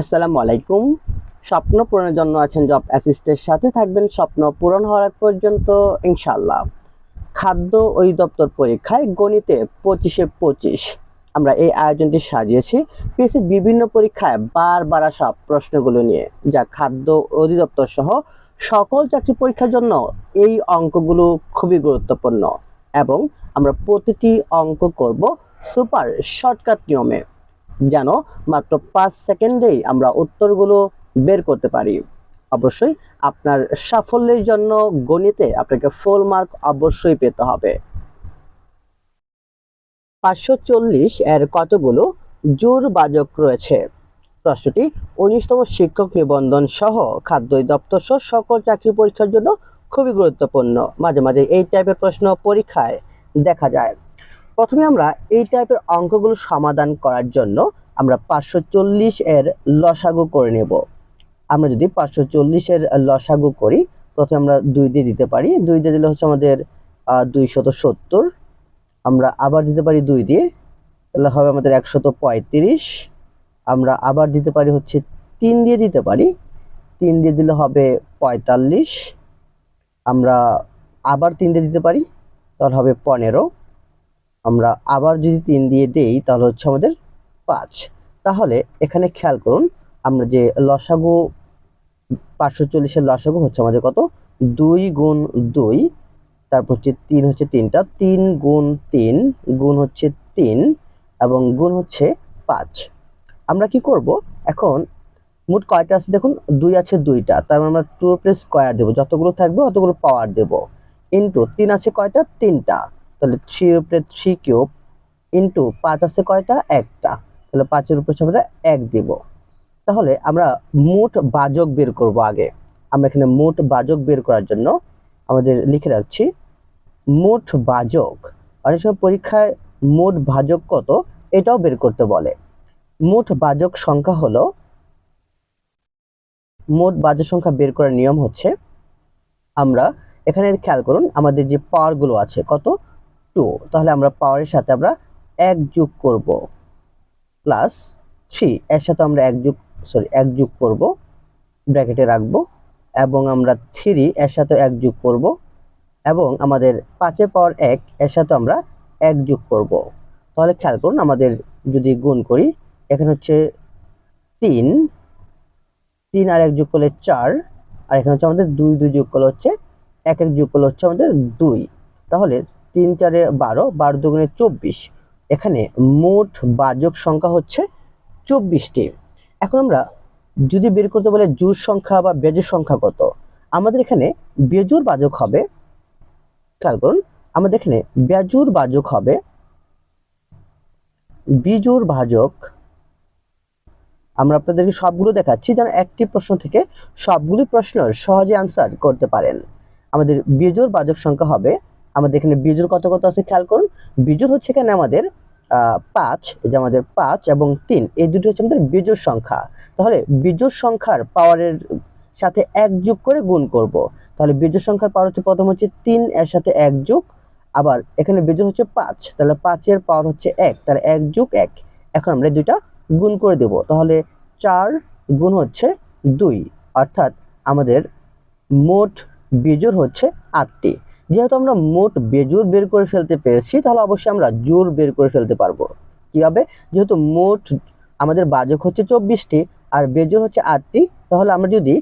আসসালামু আলাইকুম। স্বপ্ন পূরণের জন্য আছেন জব অ্যাসিস্টের সাথে থাকবেন স্বপ্ন পূরণ হওয়ার পর্যন্ত ইনশাল্লাহ খাদ্য অধিদপ্তর পরীক্ষায় গণিতে পঁচিশে পঁচিশ। আমরা এই আয়োজনটি সাজিয়েছি। পিএসসির বিভিন্ন পরীক্ষায় বারবার আসা প্রশ্নগুলো নিয়ে, যা খাদ্য অধিদপ্তর সহ সকল চাকরি পরীক্ষার জন্য এই অঙ্কগুলো খুবই গুরুত্বপূর্ণ এবং আমরা প্রতিটি অঙ্ক করব সুপার শর্টকাট নিয়মে। যেন মাত্র পাঁচ সেকেন্ডেই আমরা উত্তরগুলো বের করতে পারি। অবশ্যই আপনার সাফল্যের জন্য গণিতে আপনাকে ফুল মার্ক অবশ্যই পেতে হবে। পাঁচশো চল্লিশ এর কতগুলো জোর বাজক রয়েছে? প্রশ্নটি, উনিশতম শিক্ষক নিবন্ধন সহ খাদ্য দপ্তর সহ সকল চাকরি পরীক্ষার জন্য খুবই গুরুত্বপূর্ণ। মাঝে মাঝে এই টাইপের প্রশ্ন পরীক্ষায় দেখা যায়। প্রথমে আমরা এই টাইপের অঙ্কগুলো সমাধান করার জন্য আমরা পাঁচশো চল্লিশ এর লসাগু করে নেব। আমরা যদি পাঁচশো চল্লিশের লসাগু করি, প্রথমে আমরা দুই দিয়ে দিতে পারি। দুই দিয়ে দিলে হচ্ছে আমাদের দুইশত সত্তর। আমরা আবার দিতে পারি দুই দিয়ে, তাহলে হবে আমাদের একশত পঁয়ত্রিশ। আমরা আবার দিতে পারি হচ্ছে তিন দিয়ে দিতে পারি। তিন দিয়ে দিলে হবে পঁয়তাল্লিশ। আমরা আবার তিন দিয়ে দিতে পারি, তাহলে হবে পনেরো। আমরা আবার যদি তিন দিয়ে দেই, তাহলে হচ্ছে আমাদের পাঁচ। তাহলে এখানে খেয়াল করুন, আমরা যে লসাগু, পাঁচশো চল্লিশের লসাগু হচ্ছে আমাদের কত? দুই গুণ দুই, তারপর হচ্ছে তিন হচ্ছে তিনটা, তিন গুণ তিন, গুণ হচ্ছে তিন, এবং গুণ হচ্ছে পাঁচ। আমরা কি করব? এখন মোট কয়টা আছে দেখুন? দুই আছে দুইটা, তার মানে আমরা টু প্লাস স্কোয়ার দেবো। যতগুলো থাকবে, অতগুলো পাওয়ার দেব। ইন্টু তিন আছে কয়টা? তিনটা। তাহলে থ্রি উপরে থ্রি কিউব ইন্টু পাঁচ আছে কয়টা? একটা। তাহলে পাঁচের উপরে আমরা এক দিব। তাহলে আমরা মোট বাজক বের করব আগে। আমরা এখানে মোট বাজক বের করার জন্য আমাদের লিখে রাখছি, মোট বাজক, অনেক সময় পরীক্ষায় মোট ভাজক কত এটাও বের করতে বলে। মোট বাজক সংখ্যা হলো, মোট বাজক সংখ্যা বের করার নিয়ম হচ্ছে, আমরা এখানে খেয়াল করুন, আমাদের যে পাওয়ারগুলো আছে কত? টু তাহলে আমরা পাওয়ারের সাথে আমরা এক যোগ করব প্লাস থ্রি এর সাথে আমরা এক যোগ সরি এক যোগ করব ব্র্যাকেটে রাখব এবং আমরা থ্রি এর সাথে এক যোগ করব এবং আমাদের পাঁচের পাওয়ার এক, এর সাথে আমরা এক যোগ করব। তাহলে খেয়াল করুন আমাদের যদি গুণ করি, এখানে হচ্ছে তিন তিন আর এক যোগ করলে চার, আর এখানে হচ্ছে আমাদের দুই দুই যোগ করলে হচ্ছে, এক এক যোগ করলে হচ্ছে আমাদের দুই। তাহলে তিন চারে বারো বারো দুগুণে চব্বিশ। এখানে মোট বাজক সংখ্যা হচ্ছে চব্বিশটি। এখন আমরা যদি বের করতে বলে জোর সংখ্যা বা বেজুর সংখ্যা কত, আমাদের এখানে বেজুর বাজক হবে, খেয়াল করুন, আমাদের এখানে বেজুর বাজক হবে বিজুর ভাজক আমরা আপনাদেরকে সবগুলো দেখাচ্ছি, যেন একটি প্রশ্ন থেকে সবগুলি প্রশ্নের সহজে আনসার করতে পারেন। আমাদের বিজোর বাজক সংখ্যা হবে আমাদের এখানে বিজোর কত কত আছে খেয়াল করুন? বিজোর হচ্ছে এখানে আমাদের পাঁচ যে আমাদের পাঁচ এবং তিন, এই দুটি হচ্ছে আমাদের বিজোর সংখ্যা। তাহলে বিজোর সংখ্যার পাওয়ারের সাথে এক যোগ করে গুণ করব। তাহলে বিজোর সংখ্যার পাওয়ার হচ্ছে প্রথম হচ্ছে তিন, এর সাথে এক যোগ, আবার এখানে বিজোর হচ্ছে পাঁচ, তাহলে পাঁচের পাওয়ার হচ্ছে এক, তাহলে এক যোগ এক। এখন আমরা দুইটা গুণ করে দেব। তাহলে চার গুণ হচ্ছে দুই, অর্থাৎ আমাদের মোট বিজোর হচ্ছে আটটি। যেহেতু আমরা মোট বেজোর বের করে ফেলতে পেরেছি, তাহলে অবশ্যই আমরা জোর বের করে ফেলতে পারব। কীভাবে? যেহেতু মোট আমাদের বাজক হচ্ছে চব্বিশটি আর বেজোর হচ্ছে আটটি, তাহলে আমরা যদি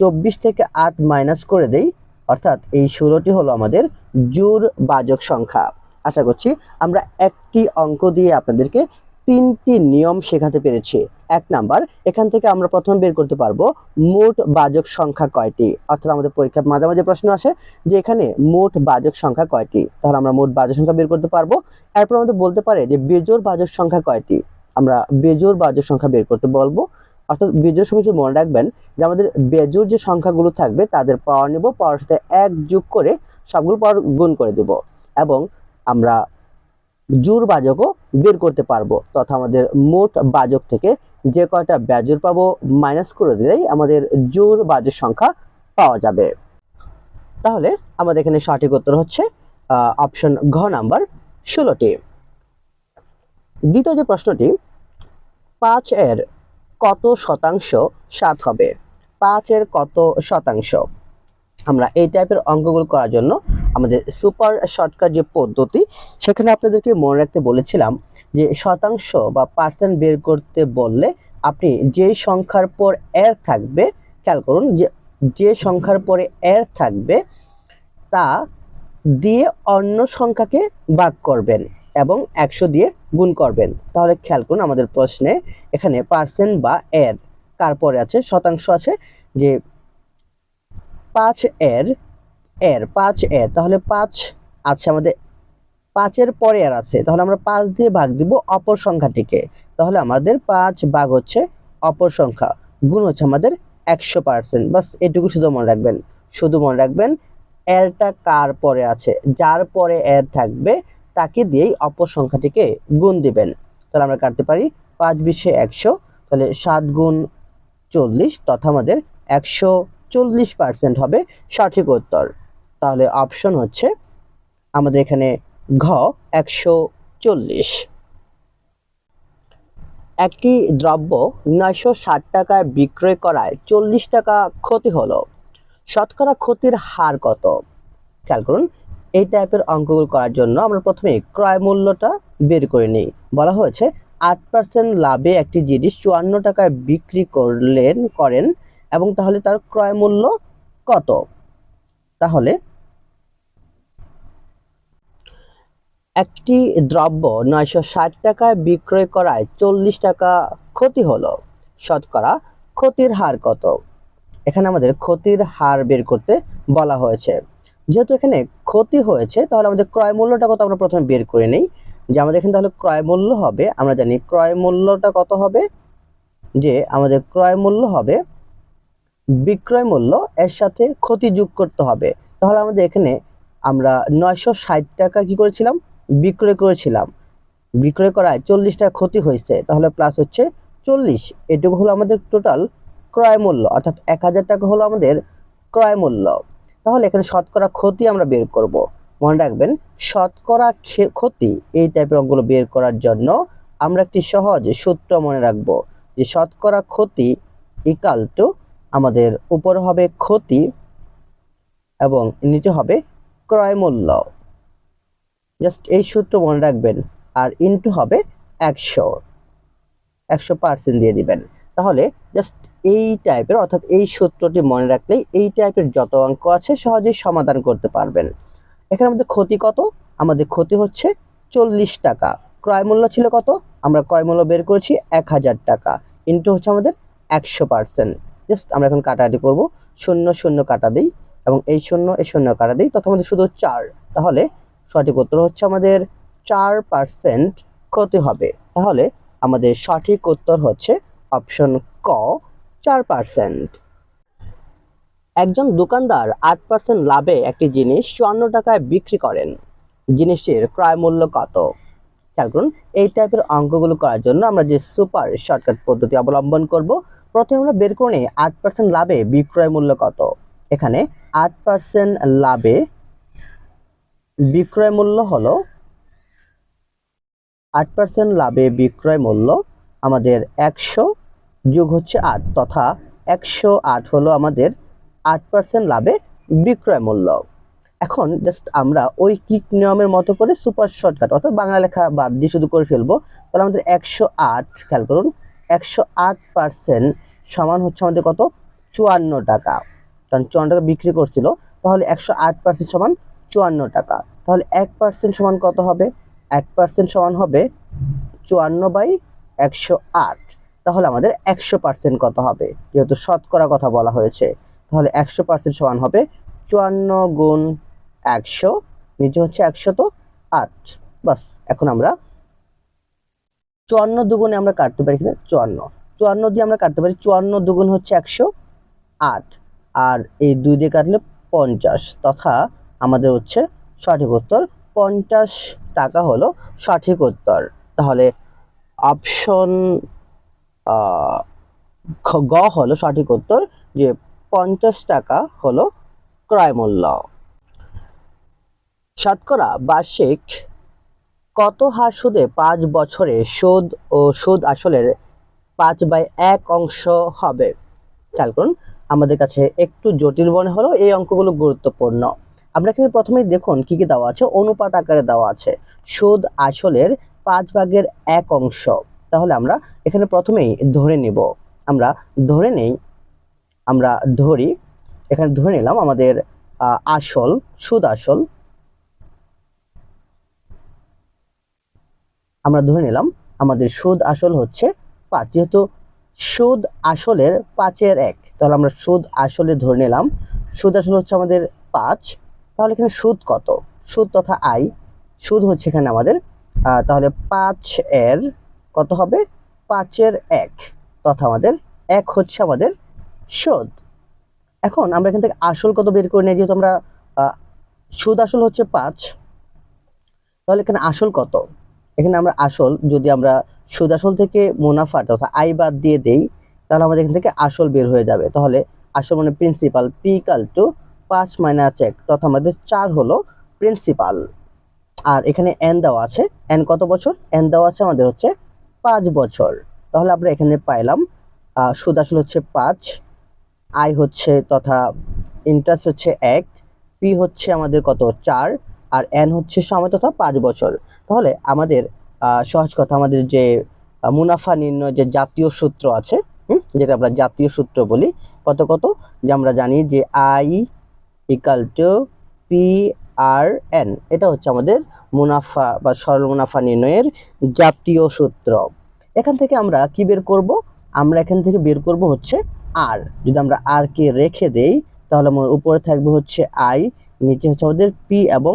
চব্বিশ থেকে আট মাইনাস করে দেই, অর্থাৎ এই ষোলোটি হলো আমাদের জোর বাজক সংখ্যা। আশা করছি আমরা একটি অঙ্ক দিয়ে আপনাদেরকে তিনটি নিয়ম শেখাতে পেরেছি। এক নাম্বার, এখান থেকে আমরা প্রথম বের করতে পারব মোট বাজক সংখ্যা কয়টি? অর্থাৎ আমাদের পরীক্ষার মাঝে মাঝে প্রশ্ন আসে যে এখানে মোট বাজক সংখ্যা কয়টি? তাহলে আমরা মোট বাজক সংখ্যা বের করতে পারব। এরপর আমাদের বলতে পারে যে বেজোর বাজক সংখ্যা কয়টি? আমরা বেজোর বাজক সংখ্যা বের করতে বলব। অর্থাৎ বেজোর সময় মনে রাখবেন যে আমাদের বেজোর যে সংখ্যাগুলো থাকবে তাদের পাওয়ার নেব পাওয়ার সাথে এক যোগ করে সবগুলো পাওয়ার গুণ করে দেব। এবং আমরা জোর বাজকও বের করতে পারব। তথা আমাদের মোট বাজক থেকে যে কয়টা ব্যাজুর পাবো মাইনাস করে দিলেই আমাদের জোর বাজের সংখ্যা পাওয়া যাবে। তাহলে আমাদের এখানে সঠিক উত্তর হচ্ছে অপশন ঘ নাম্বার ষোলোটি। দ্বিতীয় যে প্রশ্নটি, পাঁচ এর কত শতাংশ সাত হবে? পাঁচের কত শতাংশ? আমরা এই টাইপের অঙ্কগুলো করার জন্য আমাদের সুপার শর্টকাট যে পদ্ধতি, সেখানে আপনাদেরকে মনে রাখতে বলেছিলাম যে শতাংশ বা পার্সেন্ট বের করতে বললে আপনি যে সংখ্যার পর এর থাকবে, খেয়াল করুন যে যে সংখ্যার পরে এর থাকবে, তা দিয়ে অন্য সংখ্যাকে ভাগ করবেন এবং একশো দিয়ে গুণ করবেন। তাহলে খেয়াল করুন আমাদের প্রশ্নে এখানে পার্সেন্ট বা এর কার পরে আছে? শতাংশ আছে যে পাঁচ এর এর, পাঁচ এর। তাহলে পাঁচ আছে আমাদের, পাঁচের পরে আর আছে। তাহলে আমরা পাঁচ দিয়ে ভাগ দিব অপর সংখ্যাটিকে। তাহলে আমাদের পাঁচ ভাগ হচ্ছে অপর সংখ্যা। গুণ হচ্ছে আমাদের একশো পার্সেন্ট বাস এটুকু শুধু মনে রাখবেন। শুধু মনে রাখবেন, এরটা কার পরে আছে? যার পরে এর থাকবে, তাকে দিয়েই অপর সংখ্যাটিকে গুণ দিবেন। তাহলে আমরা কাটতে পারি পাঁচ বিশে একশো। তাহলে সাত গুণ চল্লিশ, তথা আমাদের একশো চল্লিশ পার্সেন্ট হবে সঠিক উত্তর। তাহলে অপশন হচ্ছে আমাদের এখানে ঘ একশো চল্লিশ। একটি দ্রব্য নয়শো ষাট টাকায় বিক্রয় করায় চল্লিশ টাকা ক্ষতি হলো। শতকরা ক্ষতির হার কত? খেয়াল করুন, এই টাইপের অঙ্কগুলো করার জন্য আমরা প্রথমে ক্রয় মূল্যটা বের করে নিই। বলা হয়েছে, আট পার্সেন্ট লাভে একটি জিনিস চুয়ান্ন টাকায় বিক্রি করলেন, করেন, এবং তাহলে তার ক্রয় মূল্য কত? তাহলে একটি দ্রব্য নয়শো ষাট টাকায় বিক্রয় করায় চল্লিশ টাকা ক্ষতি হলো। শতকরা ক্ষতির হার কত? এখানে আমাদের ক্ষতির হার বের করতে বলা হয়েছে। যেহেতু এখানে ক্ষতি হয়েছে, তাহলে আমাদের ক্রয় মূল্যটা কত আমরা প্রথমে বের করে নিই। যে আমাদের এখানে তাহলে ক্রয় মূল্য হবে, আমরা জানি ক্রয় মূল্যটা কত হবে? যে আমাদের ক্রয় মূল্য হবে, বিক্রয় মূল্য এর সাথে ক্ষতি যোগ করতে হবে। তাহলে আমাদের এখানে আমরা নয়শো ষাট টাকা কি করেছিলাম? বিক্রয় করেছিলাম। বিক্রয় করায় চল্লিশ টাকা ক্ষতি হয়েছে, তাহলে প্লাস হচ্ছে চল্লিশ। এটুকু হলো আমাদের টোটাল ক্রয় মূল্য, অর্থাৎ এক হাজার টাকা হলো আমাদের ক্রয় মূল্য। তাহলে এখানে শতকরা ক্ষতি আমরা বের করব। মনে রাখবেন, শতকরা ক্ষতি এই টাইপের অঙ্কগুলো বের করার জন্য আমরা একটি সহজ সূত্র মনে রাখব যে শতকরা ক্ষতি ইকাল টু আমাদের উপর হবে ক্ষতি এবং নিচে হবে ক্রয় মূল্য। জাস্ট এই সূত্র মনে রাখবেন, আর ইনটু হবে একশো। একশো পার্সেন্ট দিয়ে দিবেন। তাহলে জাস্ট এই টাইপের অর্থাৎ এই সূত্রটি মনে রাখলেই এই টাইপের যত অঙ্ক আছে সহজেই সমাধান করতে পারবেন। এখানে আমাদের ক্ষতি কত? আমাদের ক্ষতি হচ্ছে চল্লিশ টাকা। ক্রয় মূল্য ছিল কত? আমরা ক্রয় মূল্য বের করেছি এক হাজার টাকা। ইন্টু হচ্ছে আমাদের একশো পার্সেন্ট জাস্ট আমরা এখন কাটাকাটি করব। শূন্য শূন্য কাটা দিই এবং এই শূন্য এই শূন্য কাটা দিই। তখন আমাদের শুধু চার। তাহলে সঠিক উত্তর হচ্ছে আমাদের চার পার্সেন্ট ক্ষতি হবে। তাহলে আমাদের সঠিক উত্তর হচ্ছে অপশন ক, চার পার্সেন্ট একজন দোকানদার আট পার্সেন্ট লাভে একটি জিনিস চুয়ান্ন টাকায় বিক্রি করেন। জিনিসটির ক্রয় মূল্য কত? খেয়াল করুন, এই টাইপের অঙ্কগুলো করার জন্য আমরা যে সুপার শর্টকাট পদ্ধতি অবলম্বন করব, প্রথমে আমরা বের করে নিই আট পার্সেন্ট লাভে বিক্রয় মূল্য কত। এখানে আট পার্সেন্ট লাভে বিক্রয় মূল্য হলো আট পার্সেন্ট লাভে বিক্রয় মূল্য আমাদের একশো যোগ হচ্ছে আট তথা একশো আট হলো আমাদের আট পার্সেন্ট লাভে বিক্রয় মূল্য। এখন জাস্ট আমরা ওই কিক নিয়মের মতো করে সুপার শর্টকাট অর্থাৎ বাংলা লেখা বাদ দিয়ে শুধু করে ফেলব, তাহলে আমাদের একশো আট, খেয়াল করুন, একশো আট পার্সেন্ট সমান হচ্ছে আমাদের কত? চুয়ান্ন টাকা। কারণ চুয়ান্ন টাকা বিক্রি করছিল, তাহলে একশো আট পার্সেন্ট সমান চুয়ান্ন টাকা। তাহলে এক পার্সেন্ট সমান কত হবে? এক পার্সেন্ট সমান হবে চুয়ান্ন বাই একশো আট। তাহলে আমাদের একশো পার্সেন্ট কত হবে? যেহেতু শতকরা কথা বলা হয়েছে। তাহলে একশো পার্সেন্ট সমান হবে চুয়ান্ন গুণ একশো, নিচে হচ্ছে একশো তো আট। বাস, এখন আমরা চুয়ান্ন দুগুণে আমরা কাটতে পারি কিনা? চুয়ান্ন। চুয়ান্ন দিয়ে আমরা কাটতে পারি, চুয়ান্ন দুগুণ হচ্ছে একশো আট। আর এই দুই দিয়ে কাটলে পঞ্চাশ। তথা আমাদের হচ্ছে সঠিক উত্তর। পঞ্চাশ টাকা হলো সঠিক উত্তর। তাহলে অপশন গ হলো সঠিক উত্তর যে পঞ্চাশ টাকা হলো ক্রয় মূল্য। শতকরা বার্ষিক কত হার সুদে পাঁচ বছরে সুদ ও সুদ আসলের পাঁচ বাই এক অংশ হবে? খেয়াল করুন, আমাদের কাছে একটু জটিল মনে হলো এই অঙ্কগুলো গুরুত্বপূর্ণ। আমরা এখানে প্রথমেই দেখুন কি কি দেওয়া আছে, অনুপাত আকারে দেওয়া আছে। সুদ আসলের পাঁচ ভাগের এক অংশ। তাহলে আমরা এখানে প্রথমেই ধরে নিব। আমরা ধরে নেই, আমরা ধরি, এখানে ধরে নিলাম আমাদের আসল, সুদ আসল। আমরা ধরে নিলাম আমাদের সুদ আসল হচ্ছে পাঁচ, যেহেতু সুদ আসলের পাঁচের এক। তাহলে আমরা সুদ আসলে ধরে নিলাম। সুদ আসল হচ্ছে আমাদের পাঁচ তাহলে এখানে সুদ কত? সুদ তথা আই সুদ হচ্ছে এখানে আমাদের তাহলে পাঁচ এর কত হবে? পাঁচের এক তথা আমাদের এক হচ্ছে আমাদের সুদ। এখন আমরা এখান থেকে আসল কত বের করে নিই? যেহেতু আমরা সুদ আসল হচ্ছে পাঁচ, তাহলে এখানে আসল কত? এখানে আমরা আসল, যদি আমরা সুদ আসল থেকে মুনাফা তথা আই বাদ দিয়ে দেই, তাহলে আমাদের এখান থেকে আসল বের হয়ে যাবে। তাহলে আসল মানে প্রিন্সিপাল পি ইকাল টু পাঁচ মাইনাস এক, তথা আমাদের চার হলো প্রিন্সিপাল আর এখানে এন দেওয়া আছে এন কত বছর? এন দেওয়া আছে আমাদের হচ্ছে পাঁচ বছর। তাহলে আমরা এখানে পাইলাম সুদ আসল হচ্ছে পাঁচ আই হচ্ছে তথা ইন্টারেস্ট হচ্ছে এক পি হচ্ছে আমাদের কত? চার, আর এন হচ্ছে সময় তথা পাঁচ বছর। তাহলে আমাদের সহজ কথা, আমাদের যে মুনাফা নির্ণয় যে জাতীয় সূত্র আছে যেটা আমরা জাতীয় সূত্র বলি, কত কত? যে আমরা জানি যে I equal to P R N এটা হচ্ছে আমাদের মুনাফা বা সরল মুনাফা নির্ণয়ের জাতীয় সূত্র। এখান থেকে আমরা কি বের করব? আমরা এখান থেকে বের করব হচ্ছে আর যদি আমরা আর কে রেখে দেই, তাহলে আমার উপরে থাকবে হচ্ছে আই নিচে হচ্ছে আমাদের পি এবং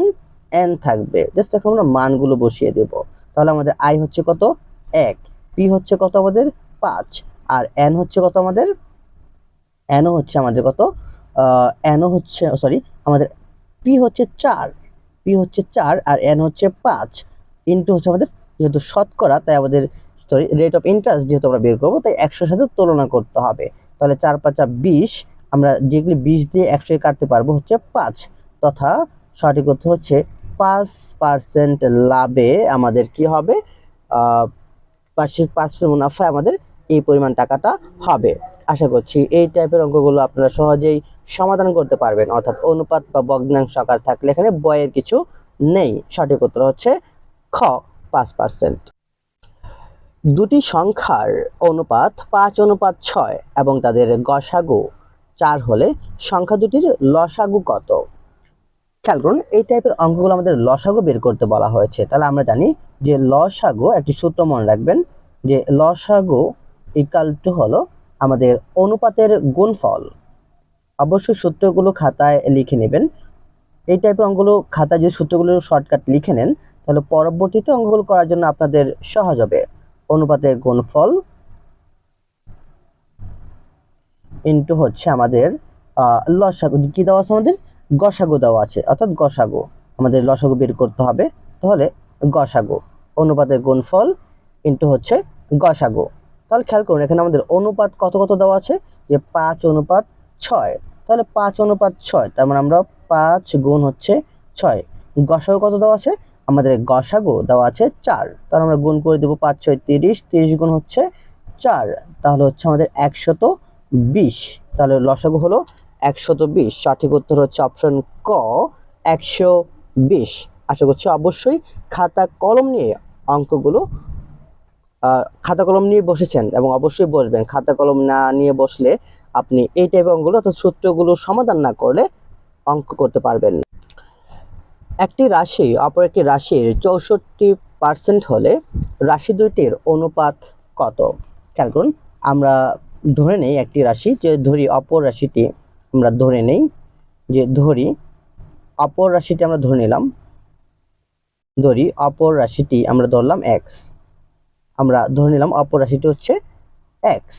এন থাকবে। জাস্ট এখন আমরা মানগুলো বসিয়ে দেব। তাহলে আমাদের আই হচ্ছে কত? এক। পি হচ্ছে কত আমাদের? পাঁচ। আর এন হচ্ছে কত আমাদের? এনও হচ্ছে আমাদের কত? এনও হচ্ছে সরি আমাদের পি হচ্ছে চার পি হচ্ছে চার আর এন হচ্ছে পাঁচ ইন্টু হচ্ছে আমাদের যেহেতু শতকরা, তাই আমাদের সরি রেট অফ ইন্টারেস্ট যেহেতু আমরা বের করব, তাই একশোর সাথে তুলনা করতে হবে। তাহলে চার পাঁচা বিশ, আমরা যেগুলি বিশ দিয়ে একশো কাটতে পারব হচ্ছে পাঁচ, তথা সঠিক উত্তর হচ্ছে পাঁচ পার্সেন্ট লাভে আমাদের কি হবে? বার্ষিক পাঁচ মুনাফা আমাদের এই পরিমাণ টাকাটা হবে। আশা করছি এই টাইপের অঙ্কগুলো আপনারা সহজেই সমাধান করতে পারবেন। অর্থাৎ অনুপাত বা ভগ্নাংশ আকার থাকলে এখানে বয়ের কিছু নেই। সঠিক উত্তর হচ্ছে খ, পাঁচ পার্সেন্ট। দুটি সংখ্যার অনুপাত পাঁচ, অনুপাত ছয় এবং তাদের গসাগু চার হলে সংখ্যা দুটির লসাগু কত? খেয়াল করুন, এই টাইপের অঙ্কগুলো আমাদের লসাগু বের করতে বলা হয়েছে। তাহলে আমরা জানি যে লসাগু, একটি সূত্র মনে রাখবেন, যে লসাগু ইকাল টু হলো আমাদের অনুপাতের গুণফল। অবশ্যই সূত্রগুলো খাতায় লিখে নেবেন। এই টাইপের অঙ্কগুলো খাতায় যে সূত্রগুলো শর্টকাট লিখে নেন, তাহলে পরবর্তীতে অঙ্কগুলো করার জন্য আপনাদের সহজ হবে। অনুপাতের গুণফল ইন্টু হচ্ছে আমাদের লসাগু। কি দেওয়া আছে আমাদের? গসাগু দেওয়া আছে। অর্থাৎ গসাগু। আমাদের লসাগু বের করতে হবে। তাহলে গসাগু। অনুপাতের গুণফল ইন্টু হচ্ছে গসাগু। তাহলে খেয়াল করুন, এখানে আমাদের অনুপাত কত কত দেওয়া আছে? যে পাঁচ অনুপাত ছয়। তাহলে পাঁচ অনুপাত ছয়, তার মানে আমরা পাঁচ গুণ হচ্ছে ছয়। গসাগু কত দেওয়া আছে? আমাদের গসাগু দেওয়া আছে চার। তাহলে আমরা গুণ করে দেবো পাঁচ, ছয়, তিরিশ। তিরিশ গুণ হচ্ছে চার। তাহলে হচ্ছে আমাদের একশত বিশ। তাহলে লসাগু হলো একশত বিশ। সঠিক উত্তর হচ্ছে অপশন ক, একশো বিশ। আশা করছি অবশ্যই খাতা কলম নিয়ে অঙ্কগুলো খাতা কলম নিয়ে বসেছেন এবং অবশ্যই বসবেন। খাতা কলম না নিয়ে বসলে আপনি এই টাইপের অঙ্কগুলো অর্থাৎ সূত্রগুলো সমাধান না করলে অঙ্ক করতে পারবেন একটি রাশি, অপর একটি রাশির চৌষট্টি পার্সেন্ট হলে রাশি দুইটির অনুপাত কত? খেয়াল করুন, আমরা ধরে নেই একটি রাশি, যে ধরি অপর রাশিটি আমরা ধরে নেই, যে ধরি অপর রাশিটি আমরা ধরে নিলাম, ধরি অপর রাশিটি আমরা ধরলাম এক্স আমরা ধরে নিলাম অপর রাশিটি হচ্ছে এক্স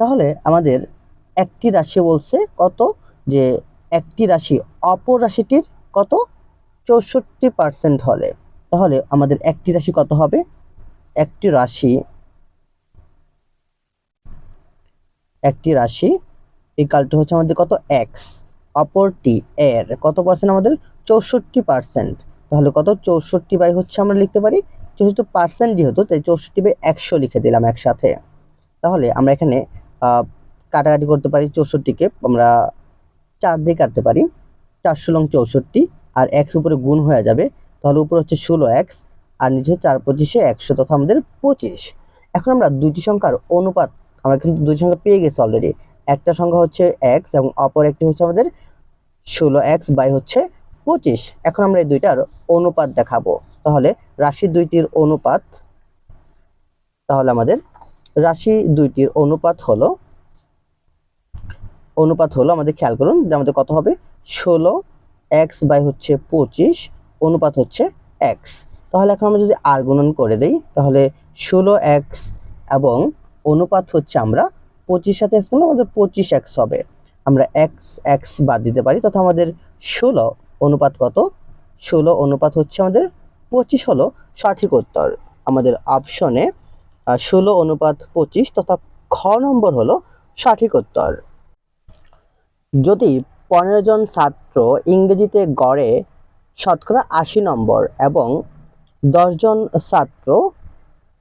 তাহলে আমাদের একটি রাশি বলছে কত? যে একটি রাশি অপর রাশিটির কত? চৌষট্টি পার্সেন্ট হলে। তাহলে আমাদের একটি রাশি কত হবে? একটি রাশি একটি রাশি ইকালটা হচ্ছে আমাদের কত? এক্স অপরটি এর কত পার্সেন্ট আমাদের চৌষট্টি পার্সেন্ট তাহলে কত? চৌষট্টি বাই হচ্ছে আমরা লিখতে পারি চৌষট্টি পার্সেন্ট যেহেতু, তাই চৌষট্টি বাই একশো লিখে দিলাম একসাথে। তাহলে আমরা এখানে কাটাকাটি করতে পারি চৌষট্টিকে, আমরা চার দিয়ে কাটতে পারি। চারশো লং চৌষট্টি, আর এক্স উপরে গুণ হয়ে যাবে, তাহলে উপরে হচ্ছে ষোলো এক্স আর নিচে চার পঁচিশে একশো, তথা আমাদের পঁচিশ। এখন আমরা দুইটি সংখ্যার অনুপাত, আমরা কিন্তু দুই সংখ্যা পেয়ে গেছি অলরেডি একটা সংখ্যা হচ্ছে এক্স এবং অপর একটি হচ্ছে আমাদের ষোলো এক্স বাই হচ্ছে পঁচিশ। এখন আমরা এই দুইটার অনুপাত দেখাবো। তাহলে রাশি দুইটির অনুপাত, তাহলে আমাদের রাশি দুইটির অনুপাত হলো অনুপাত হলো আমাদের খেয়াল করুন যে আমাদের কত হবে? ষোলো এক্স বাই হচ্ছে পঁচিশ, অনুপাত হচ্ছে এক্স তাহলে এখন আমরা যদি আর গুণন করে দেই, তাহলে ষোলো এক্স এবং অনুপাত হচ্ছে আমরা পঁচিশ সাথে এক্স আমাদের পঁচিশ এক্স হবে। আমরা এক্স এক্স বাদ দিতে পারি, তথা আমাদের ষোলো অনুপাত কত? ষোলো অনুপাত হচ্ছে আমাদের পঁচিশ হলো সঠিক উত্তর। আমাদের অপশনে ষোলো অনুপাত পঁচিশ তথা খ নম্বর হলো সঠিক উত্তর। যদি পনেরো জন ছাত্র ইংরেজিতে গড়ে শতকরা আশি নম্বর এবং জন ছাত্র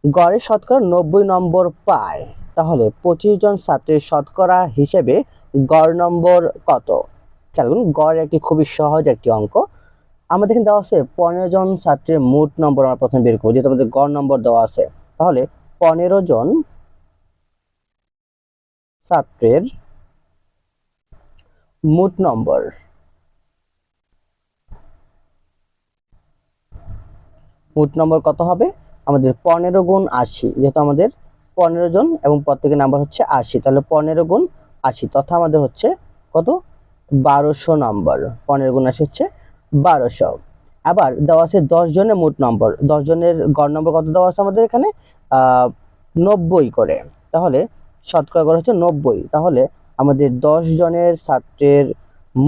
গড়ে শতকরা নব্বই নম্বর পায়, তাহলে পঁচিশ জন ছাত্রের শতকরা হিসেবে গড় নম্বর কত? করুন। গড় একটি খুবই সহজ একটি অঙ্ক। আমাদের এখানে দেওয়া আছে পনেরো জন ছাত্রের মোট নম্বর আমরা প্রথমে বের করব। যেহেতু আমাদের গড় নম্বর দেওয়া আছে, তাহলে পনেরো জন ছাত্রের মোট নম্বর মোট নম্বর কত হবে? আমাদের পনেরো গুণ আশি, যেহেতু আমাদের পনেরো জন এবং প্রত্যেকের নাম্বার হচ্ছে আশি, তাহলে পনেরো গুণ আশি, তথা আমাদের হচ্ছে কত? বারোশো নম্বর। পনেরো গুণ আশি হচ্ছে বারোশো। আবার দেওয়া আছে দশ জনের মোট নম্বর। দশ জনের গড় নম্বর কত দেওয়া আছে আমাদের এখানে? নব্বই করে। তাহলে শতকরা করে হচ্ছে নব্বই। তাহলে আমাদের দশ জনের ছাত্রের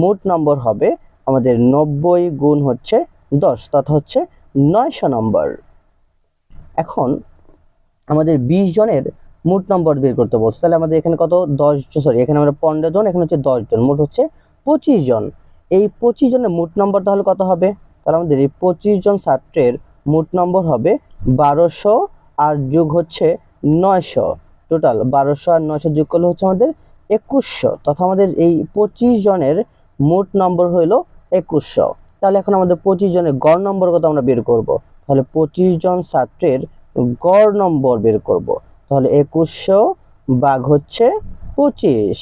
মোট নম্বর হবে আমাদের নব্বই গুণ হচ্ছে দশ। তথা হচ্ছে নয়শো নম্বর। এখন আমাদের বিশ জনের মোট নম্বর বের করতে বলছে। তাহলে আমাদের এখানে কত? দশ সরি এখানে আমরা পনেরো জন, এখানে হচ্ছে দশ জন। মোট হচ্ছে পঁচিশ জন। এই পঁচিশ জনের মোট নম্বর তাহলে কত হবে? তাহলে আমাদের এই পঁচিশ জন ছাত্রের মোট নম্বর হবে বারোশো আর যোগ হচ্ছে নয়শো। টোটাল বারোশো আর নয়শো যোগ করলে হচ্ছে আমাদের একুশশো। তথা আমাদের এই পঁচিশ জনের মোট নম্বর হইল একুশশো। তাহলে এখন আমাদের পঁচিশ জনের গড় নম্বর কত আমরা বের করব? তাহলে পঁচিশ জন ছাত্রের গড় নম্বর বের করব। তাহলে একুশশো ভাগ হচ্ছে পঁচিশ।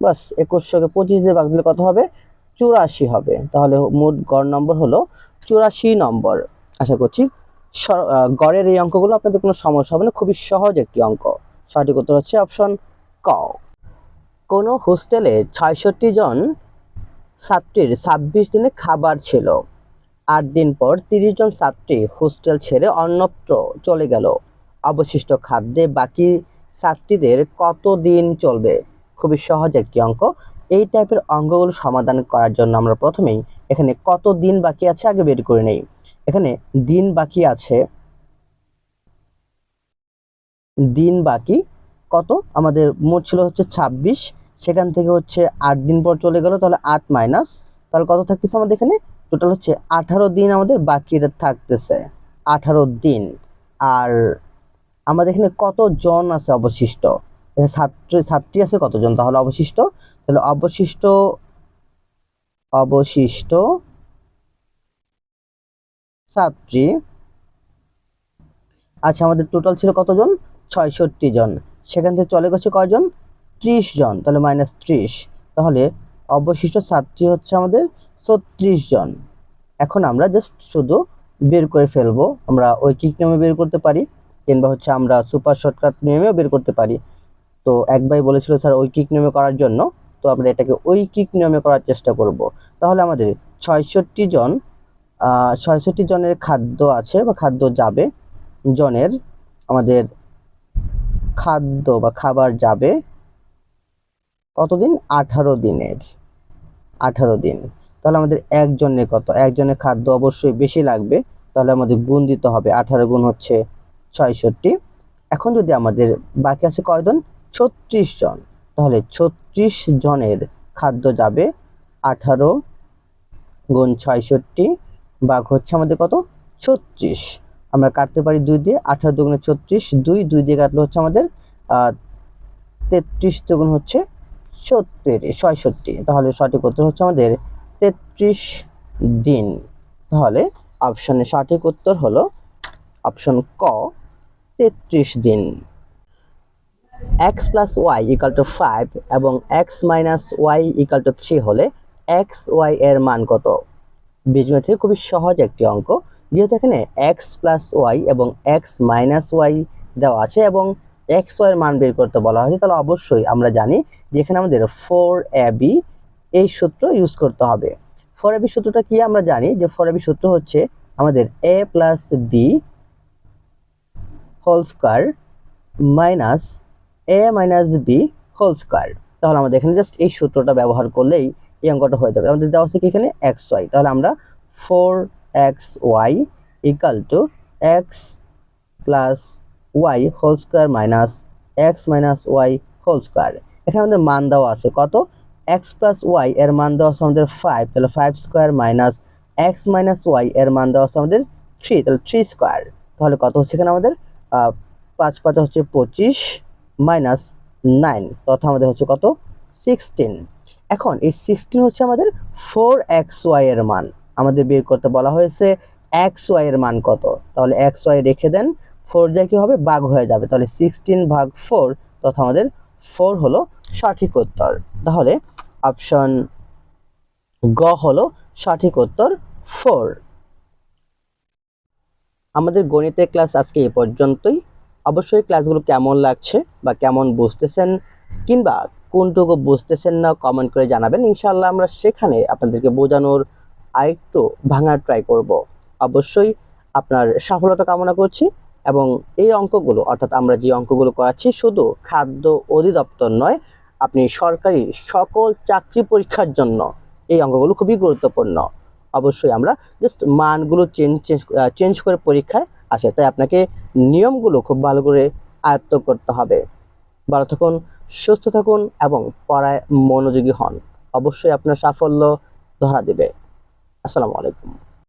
বাস একুশশোকে পঁচিশ দিয়ে ভাগ দিলে কত হবে? চুরাশি হবে। তাহলে মোট গড় নম্বর হলো চুরাশি নম্বর। আশা করছি গড়ের এই অঙ্কগুলো আপনাদের কোনো সমস্যা হবে না, খুবই সহজ একটি অঙ্ক। সঠিক উত্তর হচ্ছে অপশন ক। কোনো হোস্টেলে ছয়ষট্টি জন ছাত্রীর ছাব্বিশ দিনে খাবার ছিল। আট দিন পর তিরিশ জন ছাত্রী হোস্টেল ছেড়ে অন্যত্র চলে গেল। অবশিষ্ট খাদ্যে বাকি ছাত্রীদের কত দিন চলবে? খুবই সহজ একটি অঙ্ক। এই টাইপের অঙ্কগুলো সমাধান করার জন্য আমরা প্রথমেই এখানে কত দিন বাকি আছে আগে বের করে নেই। এখানে দিন বাকি আছে, দিন বাকি কত? আমাদের মোট ছিল হচ্ছে ছাব্বিশ, সেখান থেকে হচ্ছে আট দিন পর চলে গেল, তাহলে আট মাইনাস, তাহলে কত থাকতেছে আমাদের এখানে? টোটাল হচ্ছে আঠারো দিন আমাদের বাকি থাকতেছে, আঠারো দিন। আর আমাদের এখানে কত জন আছে অবশিষ্ট? ছাত্র, ছাত্রী আছে কতজন? তাহলে অবশিষ্ট তাহলে অবশিষ্ট অবশিষ্ট ছাত্রী। আচ্ছা আমাদের টোটাল ছিল কতজন? ছয়ষট্টি জন। সেখান থেকে চলে গেছে কয়জন? ত্রিশ জন, তাহলে মাইনাস ত্রিশ। তাহলে অবশিষ্ট ছাত্রী হচ্ছে আমাদের ছত্রিশ জন। এখন আমরা জাস্ট শুধু বের করে ফেলব। আমরা ঐকিক নিয়মে বের করতে পারি, কিংবা হচ্ছে আমরা সুপার শর্টকাট নিয়মেও বের করতে পারি। তো এক ভাই বলেছিল, স্যার, ওই কিক নিয়মে করার জন্য তো আমরা এটাকে ওই কিক নিয়মে করার চেষ্টা করব। তাহলে আমাদের ছয়ষট্টি জন ছয়ষট্টি জনের খাদ্য আছে বা খাদ্য যাবে, জনের আমাদের খাদ্য বা খাবার যাবে কতদিন? আঠারো দিনের, আঠারো দিন। তাহলে আমাদের একজনের কত? একজনের খাদ্য অবশ্যই বেশি লাগবে, তাহলে আমাদের গুণ দিতে হবে। আঠারো গুণ হচ্ছে ছয়ষট্টি। এখন যদি আমাদের বাকি আছে কয়জন? ছত্রিশ জন। তাহলে ছত্রিশ জনের খাদ্য যাবে আঠারো গুণ ছয়ষট্টি, ভাগ হচ্ছে আমাদের কত? ছত্রিশ। আমরা কাটতে পারি দুই দিয়ে, আঠারো দুগুণে ছত্রিশ, দুই দুই দিয়ে কাটলে হচ্ছে আমাদের তেত্রিশ দুগুণ হচ্ছে ছত্রিশ, ছয়ষট্টি। তাহলে সঠিক উত্তর হচ্ছে আমাদের তেত্রিশ দিন। তাহলে অপশনের সঠিক উত্তর হলো অপশন ক, তেত্রিশ দিন। X plus Y equal to five এবং X minus Y equal to three হলে এক্স ওয়াই এর মান কত? বীজগণিত খুবই সহজ একটি অঙ্ক। যেহেতু এখানে এক্স প্লাস ওয়াই এবং এক্স মাইনাস ওয়াই দেওয়া আছে এবং এক্স ওয়াই এর মান বের করতে বলা হয়েছে, তাহলে অবশ্যই আমরা জানি যে এখানে আমাদের ফোর এ বি এই সূত্র ইউজ করতে হবে। ফোর এ সূত্রটা কি? আমরা জানি যে ফোর এ সূত্র হচ্ছে আমাদের A plus B whole square minus A minus B whole square তাহলে আমাদের এখানে জাস্ট এই সূত্রটা ব্যবহার করলেই এই অঙ্কটা হয়ে যাবে। আমাদের দেওয়া আছে কি এখানে? এক্স ওয়াই তাহলে আমরা four X Y equal to X plus Y whole square minus X minus Y whole square এখানে আমাদের মান দেওয়া আছে কত? এক্স প্লাস ওয়াই এর মান দেওয়া আছে আমাদের ফাইভ তাহলে five square minus X minus Y এর মান দেওয়া আছে আমাদের থ্রি তাহলে থ্রি স্কোয়ার তাহলে কত হচ্ছে এখানে আমাদের? পাঁচ পাঁচ হচ্ছে পঁচিশ। Minus nine. তথা আমাদের হচ্ছে কত? সিক্সটিন। এখন এই সিক্সটিন হচ্ছে আমাদের ফোর এক্স ওয়াই এর মান। আমাদের বের করতে বলা হয়েছে এক্স ওয়াই এর মান কত? তাহলে এক্স ওয়াই রেখে দেন। ফোর যা কি হবে? ভাগ হয়ে যাবে। তাহলে সিক্সটিন ভাগ ফোর তথা আমাদের ফোর হলো সঠিক উত্তর। তাহলে অপশন গ হলো সঠিক উত্তর ফোর। আমাদের গণিতের ক্লাস আজকে এ পর্যন্তই। অবশ্যই ক্লাসগুলো কেমন লাগছে বা কেমন বুঝতেছেন কিংবা কোনটুকু বুঝতেছেন না কমেন্ট করে জানাবেন। ইনশাআল্লাহ আমরা সেখানে আপনাদেরকে বোঝানোর আরেকটু ভাঙার ট্রাই করব। অবশ্যই আপনার সফলতা কামনা করছি এবং এই অঙ্কগুলো, অর্থাৎ আমরা যে অঙ্কগুলো করাচ্ছি, শুধু খাদ্য অধিদপ্তর নয়, আপনি সরকারি সকল চাকরি পরীক্ষার জন্য এই অঙ্কগুলো খুবই গুরুত্বপূর্ণ। অবশ্যই আমরা জাস্ট মানগুলো চেঞ্জ চেঞ্জ করে পরীক্ষায় আসে। তাই আপনাকে নিয়মগুলো খুব ভালো করে আয়ত্ত করতে হবে। ভালো থাকুন, সুস্থ থাকুন এবং পড়ায় মনোযোগী হন। অবশ্যই আপনার সাফল্য ধরা দেবে। আসসালামু আলাইকুম।